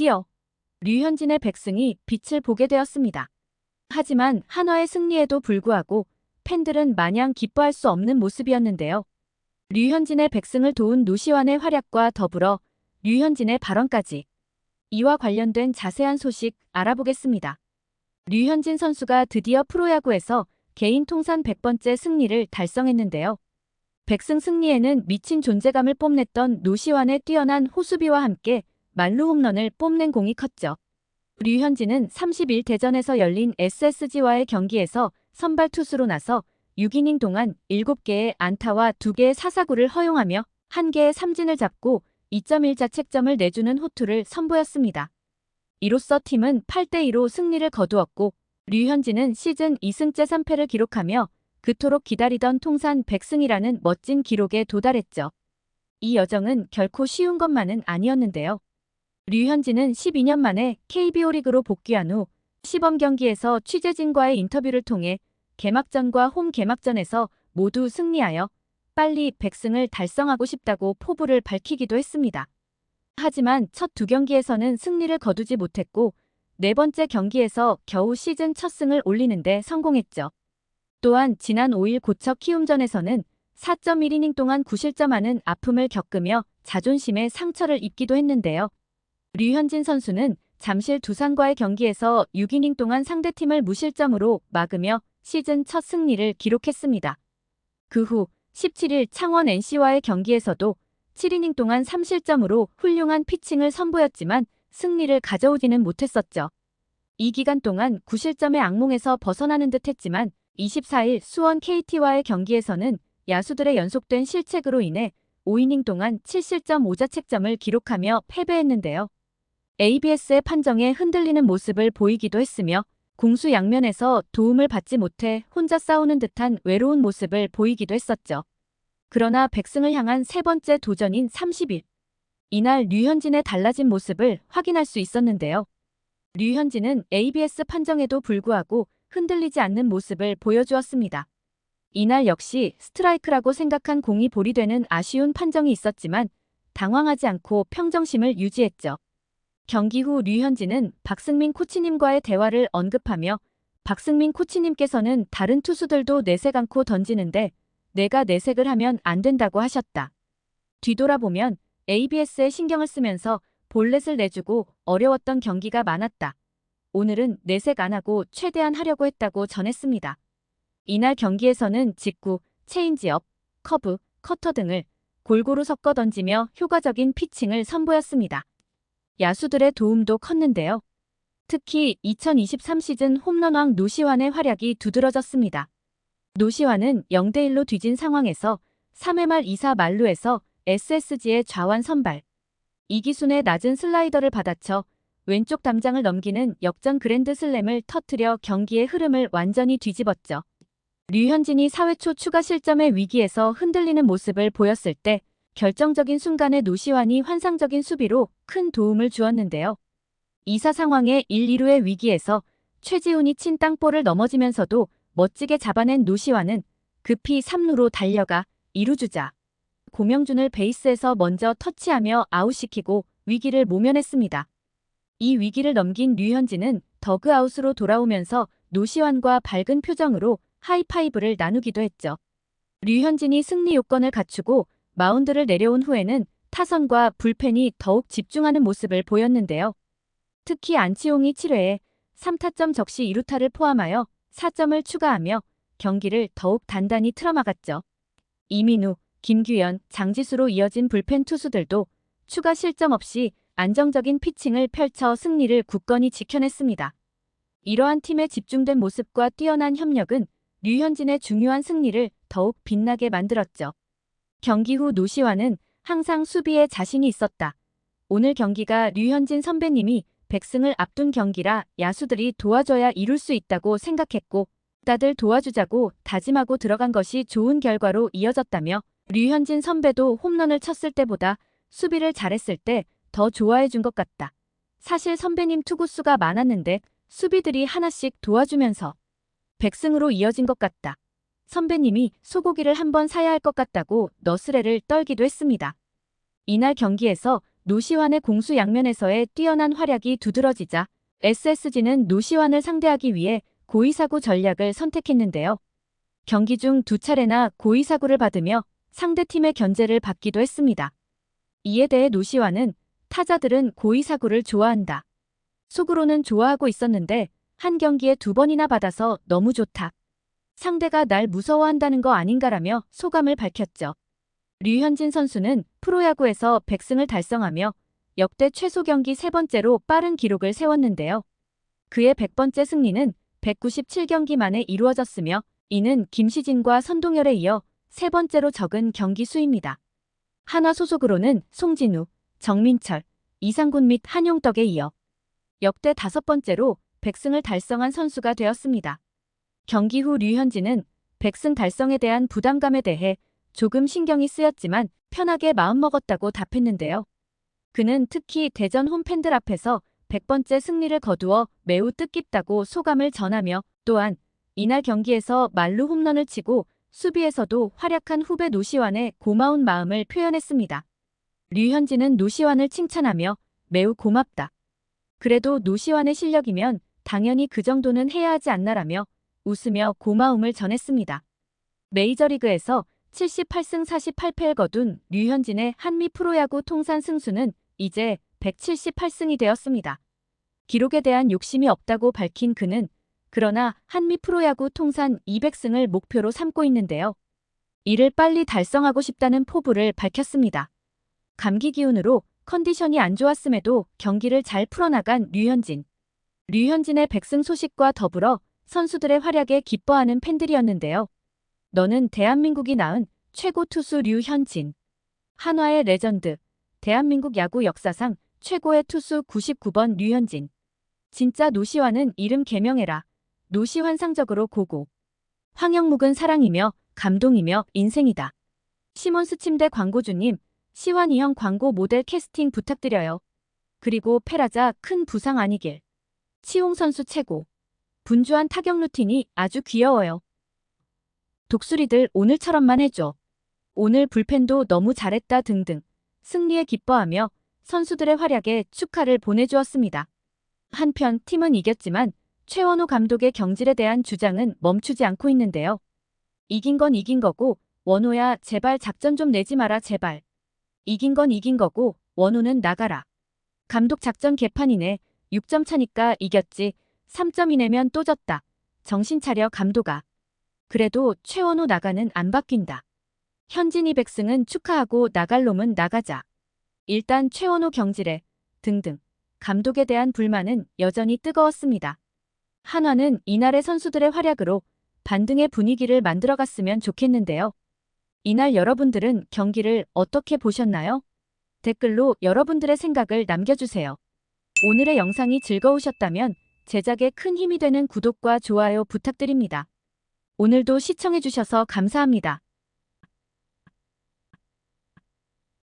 드디어 류현진의 백승이 빛을 보게 되었습니다. 하지만 한화의 승리에도 불구하고 팬들은 마냥 기뻐할 수 없는 모습이었는데요. 류현진의 백승을 도운 노시환의 활약과 더불어 류현진의 발언까지 이와 관련된 자세한 소식 알아보겠습니다. 류현진 선수가 드디어 프로야구에서 개인 통산 100번째 승리를 달성했는데요. 백승 승리에는 미친 존재감을 뽐냈던 노시환의 뛰어난 호수비와 함께 말루 홈런을 뽐낸 공이 컸죠. 류현진은 30일 대전에서 열린 SSG와의 경기에서 선발 투수로 나서 6이닝 동안 7개의 안타와 2개의 사사구를 허용하며 1개의 삼진을 잡고 2.1 자책점을 내주는 호투를 선보였습니다. 이로써 팀은 8대2로 승리를 거두었고 류현진은 시즌 2승째 3패를 기록하며 그토록 기다리던 통산 100승이라는 멋진 기록에 도달했죠. 이 여정은 결코 쉬운 것만은 아니었는데요. 류현진은 12년 만에 KBO 리그로 복귀한 후 시범 경기에서 취재진과의 인터뷰를 통해 개막전과 홈 개막전에서 모두 승리하여 빨리 100승을 달성하고 싶다고 포부를 밝히기도 했습니다. 하지만 첫 두 경기에서는 승리를 거두지 못했고 네 번째 경기에서 겨우 시즌 첫 승을 올리는데 성공했죠. 또한 지난 5일 고척 키움전에서는 4.1이닝 동안 9실점하는 아픔을 겪으며 자존심에 상처를 입기도 했는데요. 류현진 선수는 잠실 두산과의 경기에서 6이닝 동안 상대팀을 무실점으로 막으며 시즌 첫 승리를 기록했습니다. 그 후 17일 창원 NC와의 경기에서도 7이닝 동안 3실점으로 훌륭한 피칭을 선보였지만 승리를 가져오지는 못했었죠. 이 기간 동안 9실점의 악몽에서 벗어나는 듯 했지만 24일 수원 KT와의 경기에서는 야수들의 연속된 실책으로 인해 5이닝 동안 7실점 5자책점을 기록하며 패배했는데요. ABS의 판정에 흔들리는 모습을 보이기도 했으며 공수 양면에서 도움을 받지 못해 혼자 싸우는 듯한 외로운 모습을 보이기도 했었죠. 그러나 백승을 향한 세 번째 도전인 30일. 이날 류현진의 달라진 모습을 확인할 수 있었는데요. 류현진은 ABS 판정에도 불구하고 흔들리지 않는 모습을 보여주었습니다. 이날 역시 스트라이크라고 생각한 공이 볼이 되는 아쉬운 판정이 있었지만 당황하지 않고 평정심을 유지했죠. 경기 후 류현진은 박승민 코치님과의 대화를 언급하며 박승민 코치님께서는 다른 투수들도 내색 않고 던지는데 내가 내색을 하면 안 된다고 하셨다. 뒤돌아보면 ABS에 신경을 쓰면서 볼넷을 내주고 어려웠던 경기가 많았다. 오늘은 내색 안 하고 최대한 하려고 했다고 전했습니다. 이날 경기에서는 직구, 체인지업, 커브, 커터 등을 골고루 섞어 던지며 효과적인 피칭을 선보였습니다. 야수들의 도움도 컸는데요. 특히 2023 시즌 홈런왕 노시환의 활약이 두드러졌습니다. 노시환은 0대1로 뒤진 상황에서 3회 말 2사 말루에서 SSG의 좌완 선발. 이기순의 낮은 슬라이더를 받아쳐 왼쪽 담장을 넘기는 역전 그랜드 슬램을 터트려 경기의 흐름을 완전히 뒤집었죠. 류현진이 4회 초 추가 실점의 위기에서 흔들리는 모습을 보였을 때 결정적인 순간에 노시환이 환상적인 수비로 큰 도움을 주었는데요. 2사 상황의 1, 2루의 위기에서 최지훈이 친 땅볼을 넘어지면서도 멋지게 잡아낸 노시환은 급히 3루로 달려가 2루 주자. 고명준을 베이스에서 먼저 터치하며 아웃시키고 위기를 모면했습니다. 이 위기를 넘긴 류현진은 더그아웃으로 돌아오면서 노시환과 밝은 표정으로 하이파이브를 나누기도 했죠. 류현진이 승리 요건을 갖추고 마운드를 내려온 후에는 타선과 불펜이 더욱 집중하는 모습을 보였는데요. 특히 안치홍이 7회에 3타점 적시 2루타를 포함하여 4점을 추가하며 경기를 더욱 단단히 틀어막았죠. 이민우, 김규현, 장지수로 이어진 불펜 투수들도 추가 실점 없이 안정적인 피칭을 펼쳐 승리를 굳건히 지켜냈습니다. 이러한 팀의 집중된 모습과 뛰어난 협력은 류현진의 중요한 승리를 더욱 빛나게 만들었죠. 경기 후 노시환은 항상 수비에 자신이 있었다. 오늘 경기가 류현진 선배님이 백승을 앞둔 경기라 야수들이 도와줘야 이룰 수 있다고 생각했고 다들 도와주자고 다짐하고 들어간 것이 좋은 결과로 이어졌다며 류현진 선배도 홈런을 쳤을 때보다 수비를 잘했을 때 더 좋아해 준 것 같다. 사실 선배님 투구수가 많았는데 수비들이 하나씩 도와주면서 백승으로 이어진 것 같다. 선배님이 소고기를 한번 사야 할 것 같다고 너스레를 떨기도 했습니다. 이날 경기에서 노시환의 공수 양면에서의 뛰어난 활약이 두드러지자 SSG는 노시환을 상대하기 위해 고의사구 전략을 선택했는데요. 경기 중 두 차례나 고의사구를 받으며 상대팀의 견제를 받기도 했습니다. 이에 대해 노시환은 타자들은 고의사구를 좋아한다. 속으로는 좋아하고 있었는데 한 경기에 두 번이나 받아서 너무 좋다. 상대가 날 무서워한다는 거 아닌가라며 소감을 밝혔죠. 류현진 선수는 프로야구에서 100승을 달성하며 역대 최소 경기 세 번째로 빠른 기록을 세웠는데요. 그의 100번째 승리는 197경기 만에 이루어졌으며 이는 김시진과 선동열에 이어 세 번째로 적은 경기 수입니다. 한화 소속으로는 송진우, 정민철, 이상군 및 한용덕에 이어 역대 다섯 번째로 100승을 달성한 선수가 되었습니다. 경기 후 류현진은 100승 달성에 대한 부담감에 대해 조금 신경이 쓰였지만 편하게 마음먹었다고 답했는데요. 그는 특히 대전 홈팬들 앞에서 100번째 승리를 거두어 매우 뜻깊다고 소감을 전하며 또한 이날 경기에서 말루 홈런을 치고 수비에서도 활약한 후배 노시환의 고마운 마음을 표현했습니다. 류현진은 노시환을 칭찬하며 매우 고맙다. 그래도 노시환의 실력이면 당연히 그 정도는 해야 하지 않나라며 웃으며 고마움을 전했습니다. 메이저리그에서 78승 48패를 거둔 류현진의 한미 프로야구 통산 승수는 이제 178승이 되었습니다. 기록에 대한 욕심이 없다고 밝힌 그는 그러나 한미 프로야구 통산 200승을 목표로 삼고 있는데요. 이를 빨리 달성하고 싶다는 포부를 밝혔습니다. 감기 기운으로 컨디션이 안 좋았음에도 경기를 잘 풀어나간 류현진. 류현진의 100승 소식과 더불어 선수들의 활약에 기뻐하는 팬들이었는데요. 너는 대한민국이 낳은 최고 투수 류현진. 한화의 레전드. 대한민국 야구 역사상 최고의 투수 99번 류현진. 진짜 노시환은 이름 개명해라. 노시환 상적으로 고고. 황영묵은 사랑이며 감동이며 인생이다. 시몬스 침대 광고주님, 시환이 형 광고 모델 캐스팅 부탁드려요. 그리고 페라자 큰 부상 아니길. 치홍 선수 최고. 분주한 타격 루틴이 아주 귀여워요. 독수리들 오늘처럼만 해줘. 오늘 불펜도 너무 잘했다 등등. 승리에 기뻐하며 선수들의 활약에 축하를 보내주었습니다. 한편 팀은 이겼지만 최원호 감독의 경질에 대한 주장은 멈추지 않고 있는데요. 이긴 건 이긴 거고 원호야 제발 작전 좀 내지 마라 제발. 이긴 건 이긴 거고 원호는 나가라. 감독 작전 개판이네. 6점 차니까 이겼지. 3점 이 내면 또 졌다. 정신 차려 감독아. 그래도 최원호 나가는 안 바뀐다. 현진이 백승은 축하하고 나갈 놈은 나가자. 일단 최원호 경질에 등등 감독에 대한 불만은 여전히 뜨거웠습니다. 한화는 이날의 선수들의 활약으로 반등의 분위기를 만들어갔으면 좋겠는데요. 이날 여러분들은 경기를 어떻게 보셨나요? 댓글로 여러분들의 생각을 남겨주세요. 오늘의 영상이 즐거우셨다면 제작에 큰 힘이 되는 구독과 좋아요 부탁드립니다. 오늘도 시청해주셔서 감사합니다.